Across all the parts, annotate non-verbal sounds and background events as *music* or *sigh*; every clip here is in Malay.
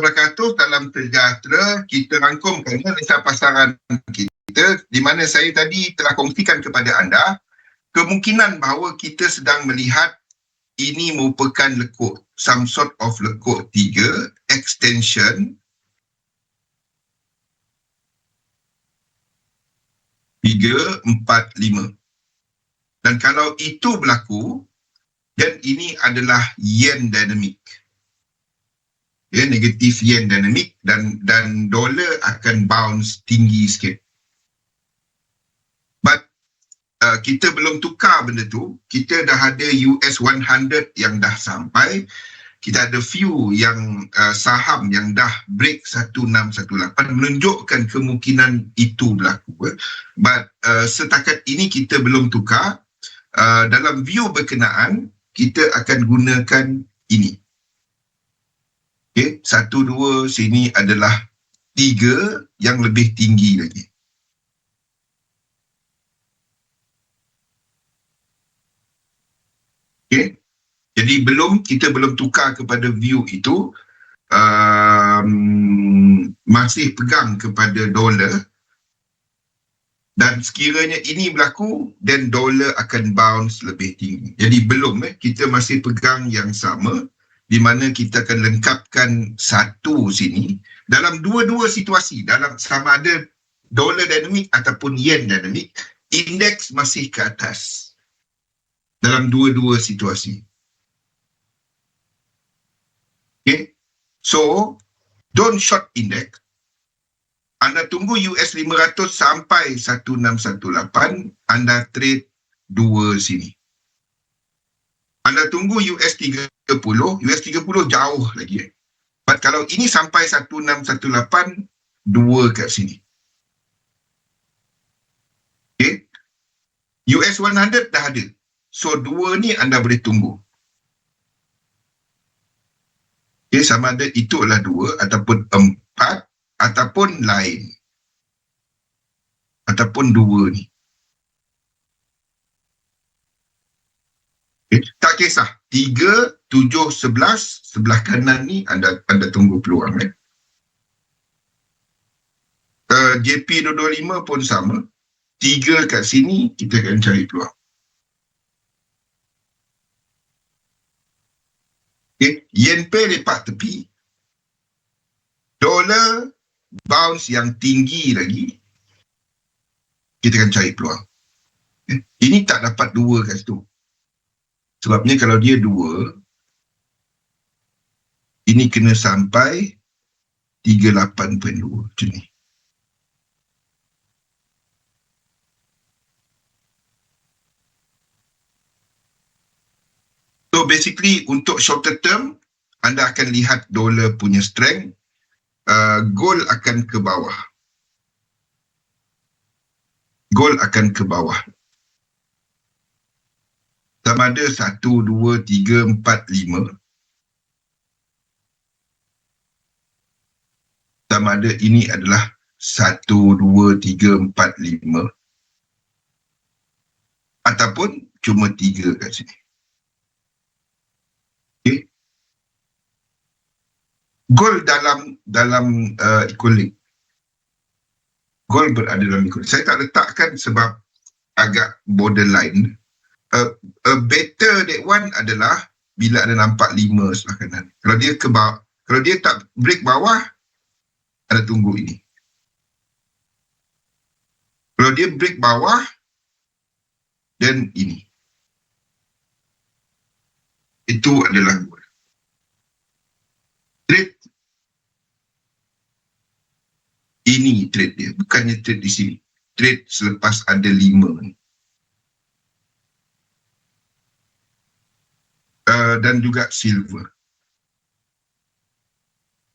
12% dalam sejahtera kita rangkumkan nilai pasaran kita di mana saya tadi telah kongsikan kepada anda kemungkinan bahawa kita sedang melihat ini merupakan lekuk some sort of lekuk tiga extension tiga, empat, lima. Dan kalau itu berlaku, dan ini adalah yen dynamic. Ya, negatif yen dynamic dan dan dolar akan bounce tinggi sikit. But uh, kita belum tukar benda tu. Kita dah ada US 100 yang dah sampai kita ada few yang uh, saham yang dah break 1618 menunjukkan kemungkinan itu berlaku eh. but uh, setakat ini kita belum tukar uh, dalam view berkenaan kita akan gunakan ini okey satu dua sini adalah tiga yang lebih tinggi lagi okey jadi belum kita belum tukar kepada view itu um, masih pegang kepada dolar dan sekiranya ini berlaku dan dolar akan bounce lebih tinggi. Jadi belum eh kita masih pegang yang sama di mana kita akan lengkapkan satu sini dalam dua-dua situasi dalam sama ada dolar dinamik ataupun yen dinamik indeks masih ke atas dalam dua-dua situasi. Okay. So, don't short index. Anda tunggu US 500 sampai 1618, anda trade dua sini. Anda tunggu US 30, US 30 jauh lagi. But kalau ini sampai 1618, dua kat sini. Okay. US 100 dah ada. So, dua ni anda boleh tunggu. Okay, sama ada itu adalah dua ataupun empat ataupun lain. Ataupun dua ni. Okay, tak kisah. Tiga, tujuh, sebelas, sebelah kanan ni anda anda tunggu peluang. Eh. Uh, JP 225 pun sama. Tiga kat sini, kita akan cari peluang. Okay. Yen pay lepas tepi. Dolar bounce yang tinggi lagi. Kita akan cari peluang. Okay. Ini tak dapat dua kat situ. Sebabnya kalau dia dua, ini kena sampai 38.2 macam ni. So basically untuk shorter term, anda akan lihat dolar punya strength, uh, gold akan ke bawah. Gold akan ke bawah. Sama ada satu, dua, tiga, empat, lima. Sama ada ini adalah satu, dua, tiga, empat, lima. Ataupun cuma tiga kat sini. Okay. Gold dalam dalam uh, equilibrium. Gold berada dalam equilibrium. Saya tak letakkan sebab agak borderline. Uh, uh, better that one adalah bila ada nampak lima sebelah kanan. Kalau dia ke bawah, kalau dia tak break bawah, ada tunggu ini. Kalau dia break bawah, then ini itu adalah trade ini trade dia bukannya trade di sini trade selepas ada lima ni dan juga silver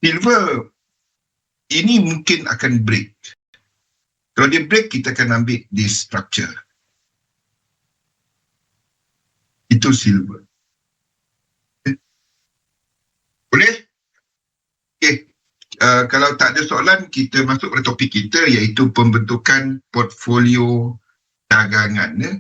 silver ini mungkin akan break kalau dia break kita akan ambil this structure itu silver Boleh? Okay. Uh, kalau tak ada soalan, kita masuk pada topik kita iaitu pembentukan portfolio dagangan. Ya.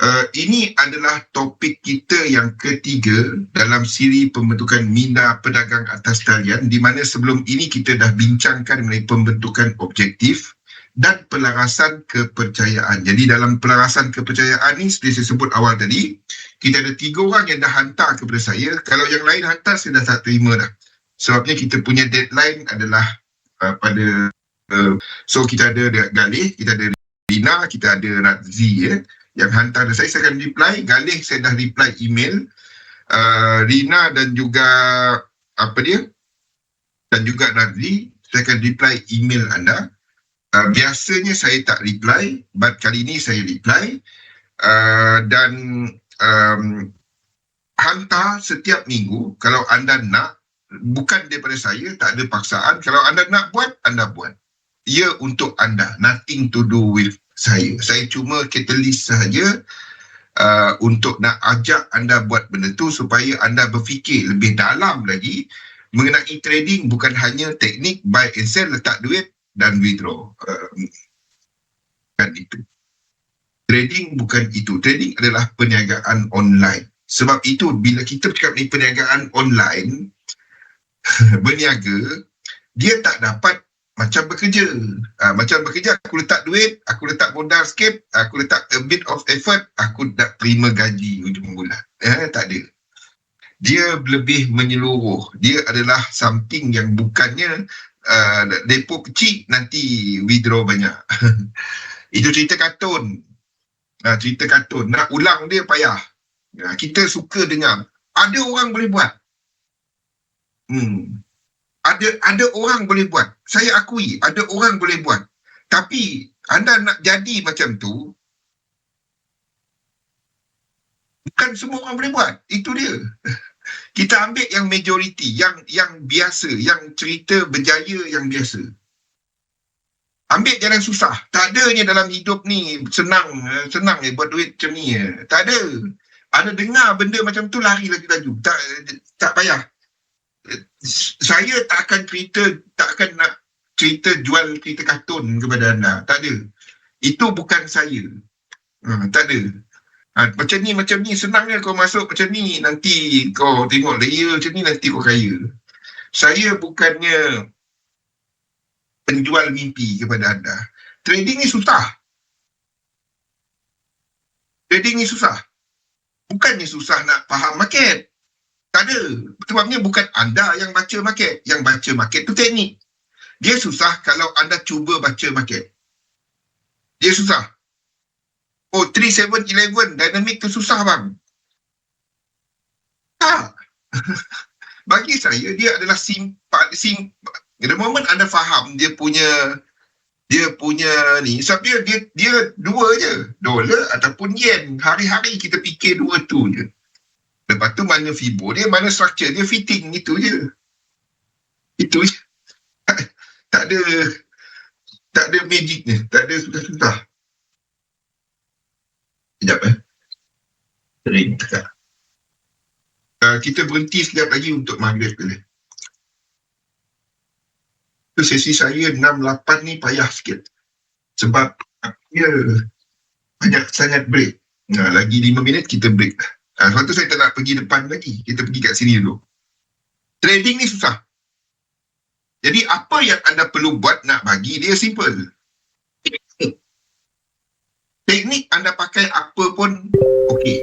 Uh, ini adalah topik kita yang ketiga dalam siri pembentukan Minda Pedagang Atas Talian di mana sebelum ini kita dah bincangkan mengenai pembentukan objektif dan pelarasan kepercayaan. Jadi dalam pelarasan kepercayaan ni seperti saya sebut awal tadi, kita ada tiga orang yang dah hantar kepada saya. Kalau yang lain hantar, saya dah tak terima dah. Sebabnya kita punya deadline adalah uh, pada, uh, so kita ada Galih, kita ada Rina, kita ada Razzi ya yang hantar saya, saya akan reply. Galih saya dah reply email. Uh, Rina dan juga apa dia? Dan juga Razli, saya akan reply email anda. Uh, biasanya saya tak reply, but kali ini saya reply. Uh, dan um, hantar setiap minggu kalau anda nak, bukan daripada saya, tak ada paksaan. Kalau anda nak buat, anda buat. Ia untuk anda, nothing to do with saya. Saya cuma catalyst sahaja uh, untuk nak ajak anda buat benda tu supaya anda berfikir lebih dalam lagi mengenai trading bukan hanya teknik buy and sell, letak duit dan withdraw. Uh, kan itu. Trading bukan itu. Trading adalah perniagaan online. Sebab itu bila kita cakap ni perniagaan online, *laughs* berniaga, dia tak dapat macam bekerja. Uh, macam bekerja, aku letak duit, aku letak modal sikit, aku letak a bit of effort, aku nak terima gaji ujung bulan. Eh, tak ada. Dia lebih menyeluruh. Dia adalah something yang bukannya uh, depo kecil, nanti withdraw banyak. *laughs* Itu cerita kartun. Uh, cerita kartun. Nak ulang dia payah. Uh, kita suka dengar. Ada orang boleh buat. Hmm ada ada orang boleh buat. Saya akui ada orang boleh buat. Tapi anda nak jadi macam tu bukan semua orang boleh buat. Itu dia. *laughs* Kita ambil yang majoriti, yang yang biasa, yang cerita berjaya yang biasa. Ambil jalan susah. Tak adanya dalam hidup ni senang senang eh buat duit macam ni. Eh. Tak ada. Ada dengar benda macam tu lari lagi laju. Tak tak payah saya tak akan cerita, tak akan nak cerita jual cerita kartun kepada anda. Tak ada. Itu bukan saya. Ha, tak ada. Ha, macam ni, macam ni senangnya kau masuk macam ni. Nanti kau tengok layer macam ni, nanti kau kaya. Saya bukannya penjual mimpi kepada anda. Trading ni susah. Trading ni susah. Bukannya susah nak faham market. Tak ada. Sebabnya bukan anda yang baca market. Yang baca market tu teknik. Dia susah kalau anda cuba baca market. Dia susah. Oh, 3711 dynamic tu susah bang. Tak. *laughs* Bagi saya, dia adalah simpan, sim, the moment anda faham dia punya dia punya ni sebab dia dia dia dua je dolar ataupun yen hari-hari kita fikir dua tu je Lepas tu mana fibo dia, mana structure dia, fitting itu je. Itu je. *laughs* tak ada tak ada magic ni, tak ada susah-susah. Sekejap eh. Sering tegak. Uh, kita berhenti sekejap lagi untuk maghrib dulu. Tu sesi saya 6-8 ni payah sikit. Sebab dia banyak sangat break. Nah, lagi 5 minit kita break. Ha, sebab tu saya tak nak pergi depan lagi. Kita pergi kat sini dulu. Trading ni susah. Jadi apa yang anda perlu buat nak bagi dia simple. Teknik anda pakai apa pun okey.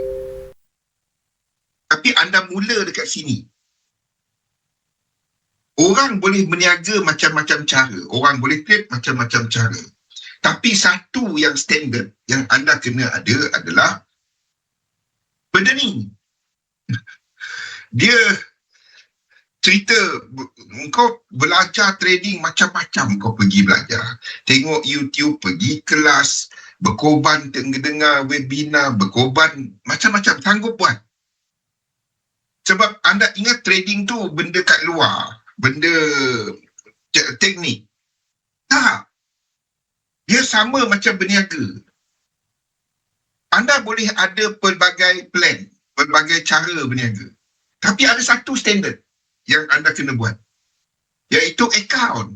Tapi anda mula dekat sini. Orang boleh berniaga macam-macam cara. Orang boleh trade macam-macam cara. Tapi satu yang standard yang anda kena ada adalah benda ni. Dia cerita kau belajar trading macam-macam kau pergi belajar. Tengok YouTube, pergi kelas, berkorban dengar webinar, berkorban macam-macam sanggup buat. Sebab anda ingat trading tu benda kat luar, benda teknik. Tak. Dia sama macam berniaga anda boleh ada pelbagai plan, pelbagai cara berniaga. Tapi ada satu standard yang anda kena buat. Iaitu account.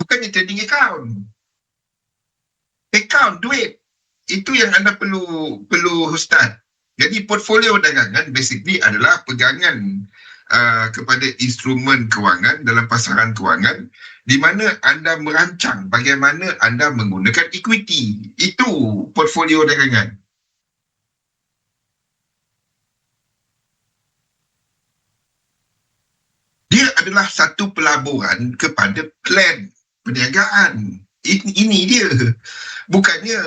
Bukannya trading account. Account, duit. itu yang anda perlu perlu start. Jadi portfolio dagangan basically adalah pegangan uh, kepada instrumen kewangan dalam pasaran kewangan di mana anda merancang bagaimana anda menggunakan equity. Itu portfolio dagangan. Dia adalah satu pelaburan kepada plan perniagaan. Ini, ini dia. Bukannya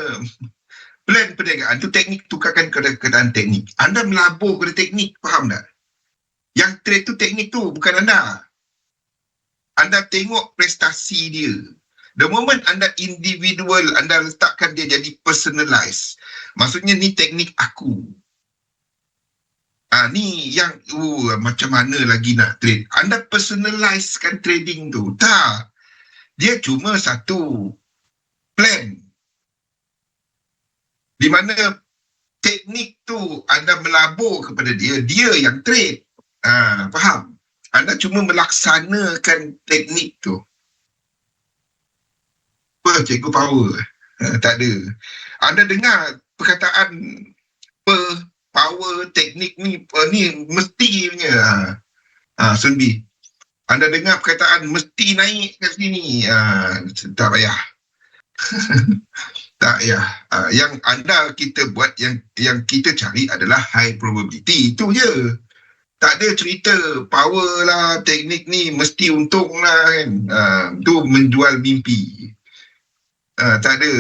plan perniagaan tu teknik tukarkan keadaan teknik. Anda melabur kepada teknik, faham tak? Yang trade tu teknik tu, bukan anda. Anda tengok prestasi dia. The moment anda individual, anda letakkan dia jadi personalized. Maksudnya ni teknik aku. Ah ni yang uh, macam mana lagi nak trade. Anda personalizekan trading tu. Tak. Dia cuma satu plan. Di mana teknik tu anda melabur kepada dia, dia yang trade. Ah, faham? Anda cuma melaksanakan teknik tu. Apa cikgu power? Ha, tak ada. Anda dengar perkataan per power teknik ni uh, ni mesti punya. Ha, ha Sunbi. Anda dengar perkataan mesti naik kat sini. Ha, tak payah. *laughs* tak ya. Ha, yang anda kita buat yang yang kita cari adalah high probability. Itu je tak ada cerita power lah teknik ni mesti untung lah kan. Uh, tu menjual mimpi. Uh, tak ada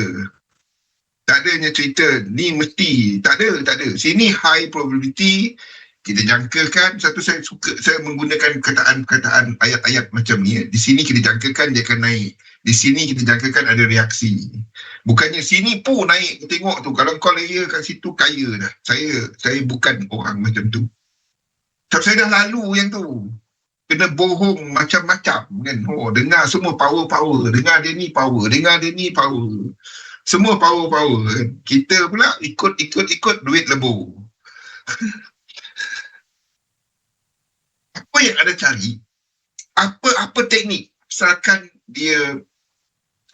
tak adanya cerita ni mesti tak ada tak ada sini high probability kita jangkakan satu saya suka saya menggunakan kataan-kataan ayat-ayat macam ni. Di sini kita jangkakan dia akan naik. Di sini kita jangkakan ada reaksi. Bukannya sini pun naik. Tengok tu kalau kau layer kat situ kaya dah. Saya saya bukan orang macam tu tapi saya dah lalu yang tu. Kena bohong macam-macam kan. Oh, dengar semua power-power. Dengar dia ni power. Dengar dia ni power. Semua power-power kan. Kita pula ikut-ikut-ikut duit lebur. *laughs* apa yang ada cari? Apa-apa teknik? Misalkan dia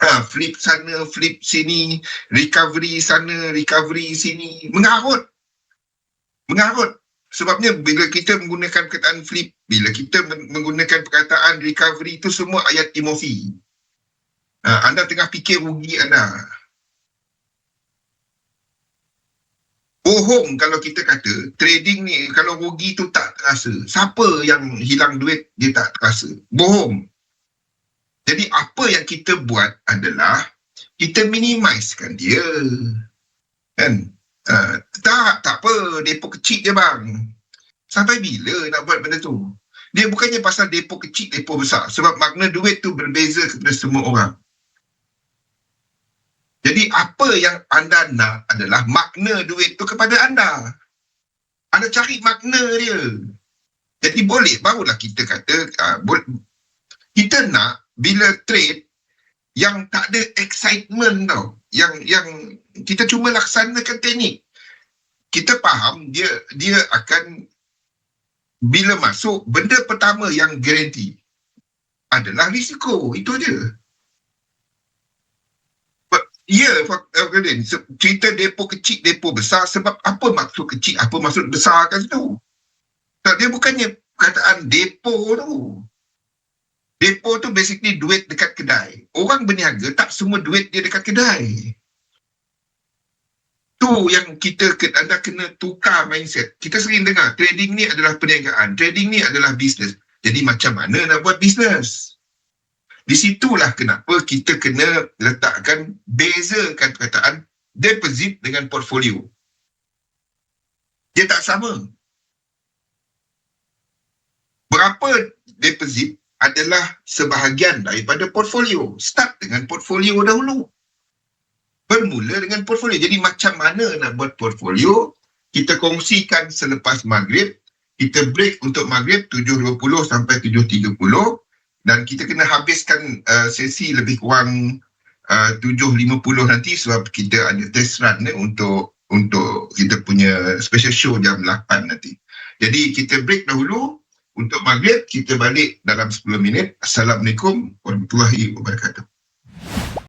ha, flip sana, flip sini, recovery sana, recovery sini. Mengarut. Mengarut. Sebabnya bila kita menggunakan perkataan flip, bila kita menggunakan perkataan recovery itu semua ayat emosi. Ha, anda tengah fikir rugi anda. Bohong kalau kita kata trading ni kalau rugi tu tak terasa. Siapa yang hilang duit dia tak terasa. Bohong. Jadi apa yang kita buat adalah kita minimizekan dia. Kan? Uh, tak, tak apa. Depo kecil je bang. Sampai bila nak buat benda tu? Dia bukannya pasal depo kecil, depo besar. Sebab makna duit tu berbeza kepada semua orang. Jadi apa yang anda nak adalah makna duit tu kepada anda. Anda cari makna dia. Jadi boleh, barulah kita kata, uh, kita nak bila trade yang tak ada excitement tau yang yang kita cuma laksanakan teknik kita faham dia dia akan bila masuk benda pertama yang garanti adalah risiko itu je Ya, yeah, cerita depo kecil, depo besar sebab apa maksud kecil, apa maksud besar kat situ. Tak, dia bukannya kataan depo tu. Depo tu basically duit dekat kedai. Orang berniaga tak semua duit dia dekat kedai tu yang kita anda kena tukar mindset. Kita sering dengar trading ni adalah perniagaan, trading ni adalah bisnes. Jadi macam mana nak buat bisnes? Di situlah kenapa kita kena letakkan bezakan perkataan deposit dengan portfolio. Dia tak sama. Berapa deposit adalah sebahagian daripada portfolio. Start dengan portfolio dahulu bermula dengan portfolio. Jadi macam mana nak buat portfolio? Kita kongsikan selepas maghrib. Kita break untuk maghrib 7.20 sampai 7.30 dan kita kena habiskan uh, sesi lebih kurang uh, 7.50 nanti sebab kita ada test run eh, untuk untuk kita punya special show jam 8 nanti. Jadi kita break dahulu untuk maghrib kita balik dalam 10 minit. Assalamualaikum warahmatullahi wabarakatuh.